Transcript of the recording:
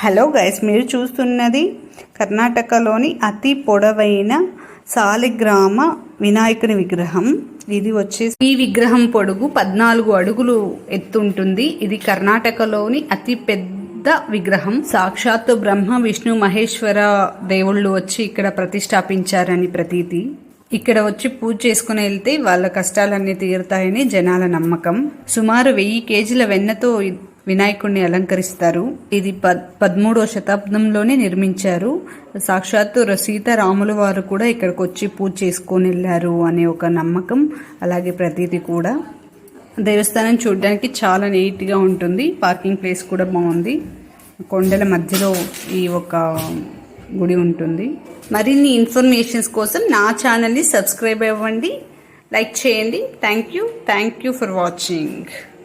Hello guys మీరు చూస్తున్నది కర్ణాటకలోని అతి పొడవైన సాలిగ్రామ వినాయకుని విగ్రహం. ఇది వచ్చేసి ఈ విగ్రహం పొడుగు పద్నాలుగు అడుగులు ఎత్తుంటుంది. ఇది కర్ణాటకలోని అతి పెద్ద విగ్రహం. సాక్షాత్తు బ్రహ్మ విష్ణు మహేశ్వర దేవుళ్ళు వచ్చి ఇక్కడ ప్రతిష్టాపించారని ప్రతీతి. ఇక్కడ వచ్చి పూజ చేసుకుని వెళ్తే వాళ్ళ కష్టాలన్నీ తీరుతాయని జనాల నమ్మకం. సుమారు వెయ్యి కేజీల వెన్నతో వినాయకుడిని అలంకరిస్తారు. ఇది పద్ పదమూడవ శతాబ్దంలోనే నిర్మించారు. సాక్షాత్తు రసీత సీతారాముల వారు కూడా ఇక్కడికి వచ్చి పూజ చేసుకొని వెళ్ళారు అనే ఒక నమ్మకం అలాగే ప్రతీది కూడా. దేవస్థానం చూడడానికి చాలా నీట్గా ఉంటుంది. పార్కింగ్ ప్లేస్ కూడా బాగుంది. కొండల మధ్యలో ఈ ఒక గుడి ఉంటుంది. మరిన్ని ఇన్ఫర్మేషన్స్ కోసం నా ఛానల్ని సబ్స్క్రైబ్ అవ్వండి. లైక్ చేయండి. Thank you. Thank you for watching.